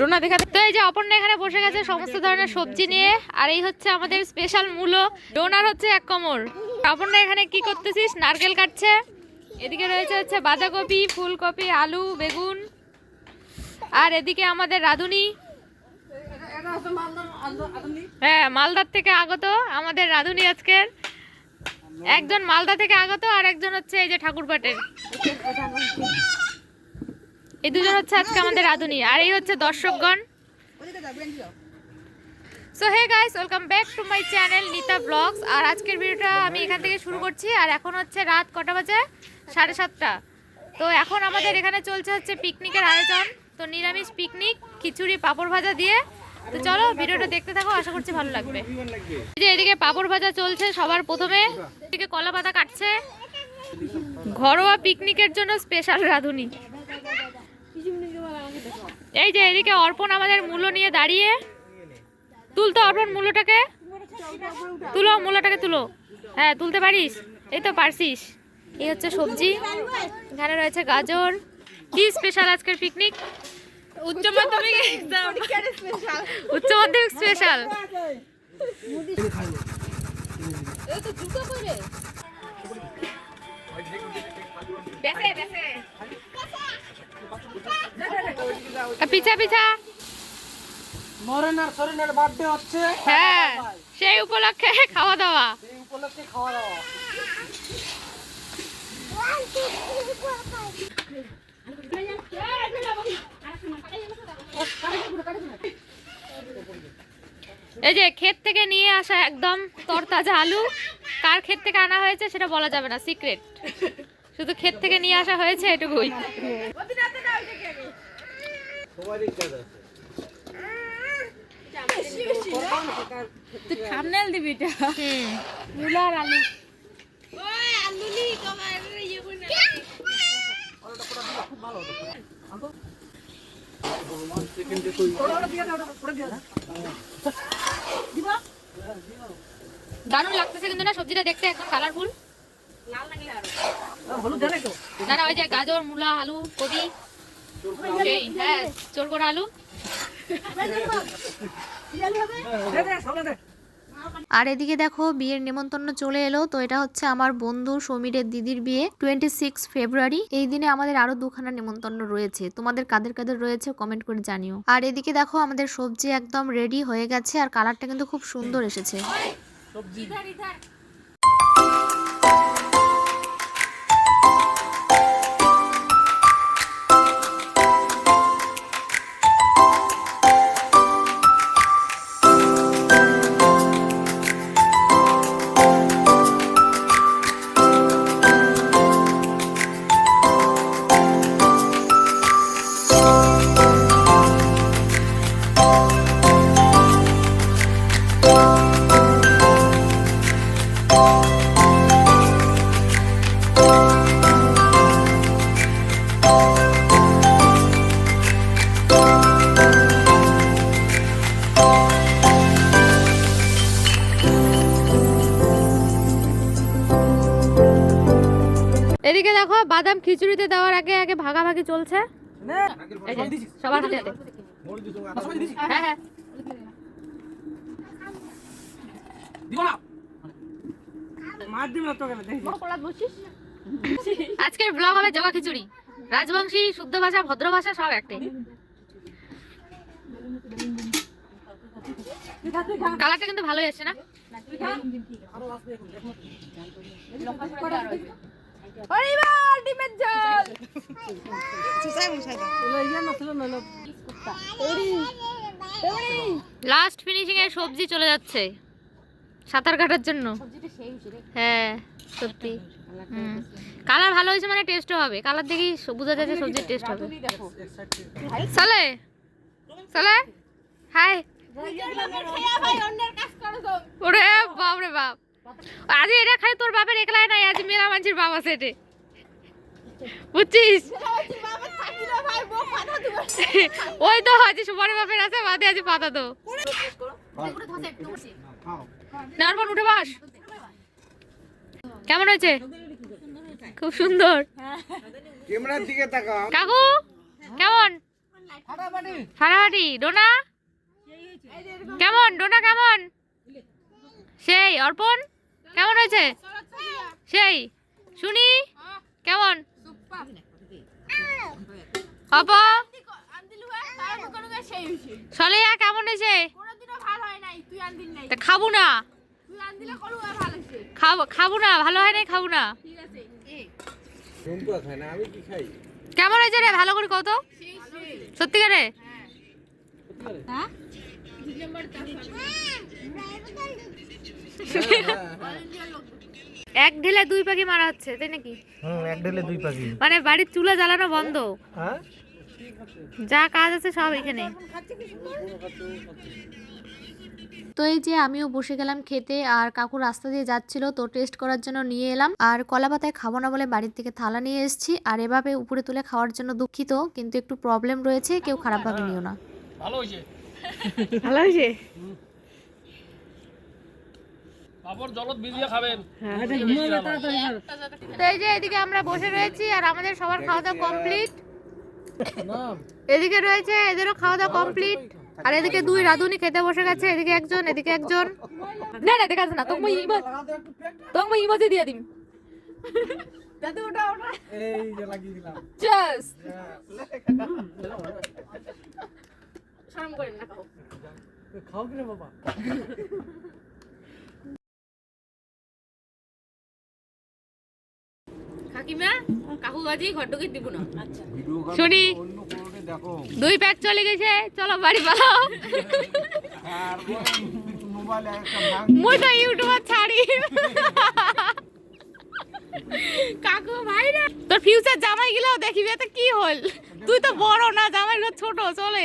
রোনা, দেখা তো এই যে অপর্ণা এখানে বসে গেছে সমস্ত ধরনের সবজি নিয়ে। আর এই হচ্ছে আমাদের স্পেশাল মূলো। ডোনার হচ্ছে এক কোমর। অপর্ণা, এখানে কি করতেছিস? নারকেল কাটছে। এদিকে রয়েছে হচ্ছে বাঁধাকপি, ফুলকপি, আলু, বেগুন। আর এদিকে আমাদের রাঁধুনি। হ্যাঁ মালদার থেকে আগত আমাদের রাঁধুনি আজকের। একজন মালদা থেকে আগত আর একজন হচ্ছে এই যে ঠাকুরপাটের। এই দুজন হচ্ছে আজকে আমাদের রাঁধুনি। আর এই হচ্ছে দর্শকগণ। So hey guys welcome back to my channel Nita vlogs আর আজকের ভিডিওটা আমি এখান থেকে শুরু করছি। আর এখন হচ্ছে রাত কটা বাজে? সাড়ে সাতটা। তো এখন আমাদের এখানে চলছে হচ্ছে পিকনিকের আয়োজন। তো নিরামিষ পিকনিক খিচুড়ি, পাঁপড় ভাজা দিয়ে। তো চলো ভিডিওটা দেখতে থাকো, আশা করছি ভালো লাগবে। যে এদিকে পাঁপড় ভাজা চলছে সবার প্রথমে। এদিকে কলা পাতা কাটছে। ঘরোয়া পিকনিকের জন্য স্পেশাল রাঁধুনি। এই যে এদিকে অর্পণ আমাদের মূল্য নিয়ে দাঁড়িয়ে। তুলতো অর্পণ মূল্যটাকে। তুলো মূল্যটাকে তুলো। হ্যাঁ তুলতে পারিস। এই তো পারছিস। এই হচ্ছে সবজি। এখানে রয়েছে গাজর। কি স্পেশাল আজকের পিকনিক উচ্চ মাধ্যমিক উচ্চ মাধ্যমিক স্পেশাল পিছা পিছা। মরেনার সরেনার বার্থডে হচ্ছে। হ্যাঁ সেই উপলক্ষে খাওয়া দাওয়া। এই উপলক্ষে খাওয়া দাওয়া। এই যে ক্ষেত থেকে নিয়ে আসা একদম তরতাজা আলু কার ক্ষেত থেকে আনা হয়েছে সেটা বলা যাবে না সিক্রেট। শুধু ক্ষেত থেকে নিয়ে আসা হয়েছে এটুকুই। থামনেল দিবি এটা? হুম। মূলা আর আলু। দারুণ লাগতেছে কিন্তু না সবজিটা দেখতে একদম কালারফুল না ওই যে গাজর মূলা আলু সেই হ্যাঁ চোর করা আলু। আর এদিকে দেখো বিয়ের নেমন্তন্ন চলে এলো। তো এটা হচ্ছে আমার বন্ধু সমীরের দিদির বিয়ে টোয়েন্টি সিক্স ফেব্রুয়ারি এই দিনে আমাদের আরও দুখানা নেমন্তন্ন রয়েছে। তোমাদের কাদের কাদের রয়েছে কমেন্ট করে জানিও। আর এদিকে দেখো আমাদের সবজি একদম রেডি হয়ে গেছে আর কালারটা কিন্তু খুব সুন্দর এসেছে। এদিকে দেখো বাদাম খিচুড়িতে দেওয়ার আগে আগে ভাগাভাগি চলছে। সবার হাতে হাতে। হ্যাঁ হ্যাঁ। আজকের ব্লগ হবে জগা খিচুড়ি। রাজবংশী শুদ্ধ ভাষা ভদ্র ভাষা সব একটাই। কালারটা কিন্তু ভালোই আসছে না? না এলো লাস্ট ফিনিশিং এর সবজি চলে যাচ্ছে। সাঁতার কাটার জন্য। হ্যাঁ সত্যি। কালার ভালো হয়েছে মানে টেস্টও হবে। কালার দেখেই স- বোঝা যাচ্ছে সবজির টেস্ট হবে। চলে চলে হাই ওরে বাপ রে বাপ। আজ এটা খাই তোর বাপের একলাই নাই, আজ মেলা মানছির বাবা সেটে। বুঝছিস? ওই তো আজ সুপারের বাপের আছে বাদে আজ পাতা তো। নারবন উঠে বাস। কেমন হয়েছে? খুব সুন্দর। ক্যামেরার দিকে তাকাও। কাকু কেমন? ফাটাফাটি। ডোনা? কেমন? ডোনা কেমন? সেই অর্পণ? কেমন হয়েছে? সেই শুনি? কেমন? অপ সলিয়া কেমন হয়েছে? খাব না। খাব খাব না ভালো হয় নাই খাব না। রুম্পুয়া খায় না আমি কি খাই কেমন হয়েছে রে ভালো করে কত সত্যিকারে এক ঢেলে দুই পাখি মারা হচ্ছে তাই নাকি? হুম এক ঢেলে দুই পাখি। মানে বাড়ির চুলা জ্বালানো বন্ধ। হ্যাঁ? যা কাজ আছে সব এখানে। তো এই যে আমিও বসে গেলাম খেতে আর কাকু রাস্তা দিয়ে যাচ্ছিল তো টেস্ট করার জন্য নিয়ে এলাম। আর কলা পাতায় খাব না বলে বাড়ির থেকে থালা নিয়ে এসেছি আর এভাবে উপরে তুলে খাওয়ার জন্য দুঃখিত কিন্তু একটু প্রবলেম রয়েছে কেউ খারাপভাবে নিও না। ভালো হয়েছে। ভালো হয়েছে পাপড় জলত ভিজিয়ে খাবেন তো এই যে এদিকে আমরা বসে রয়েছি আর আমাদের সবার খাওয়া দাওয়া কমপ্লিট। এদিকে রয়েছে এদেরও খাওয়া দাওয়া কমপ্লিট। আর এদিকে দুই রাধুনি খেতে বসে গেছে এদিকে একজন এদিকে একজন। না না দেখা না তোমার ইমো তোমার ইমোজি দিয়ে দিম। এই যে লাগিয়ে দিলাম। জাস্ট খাও কিরে বাবা? কাকিমা কাকু গাজি ঘটকে দিব না। শুনি। অন্য কোনোকে দেখো দুই প্যাক চলে গেছে। চলো বাড়ি পালাও। মুই তো ইউটিউবার ছাড়ি। কাকু ভাই না তোর ফিউচার জামাই গিলাও দেখিবি এতে কি হল? তুই তো বড় না জামাই ছোট চলে।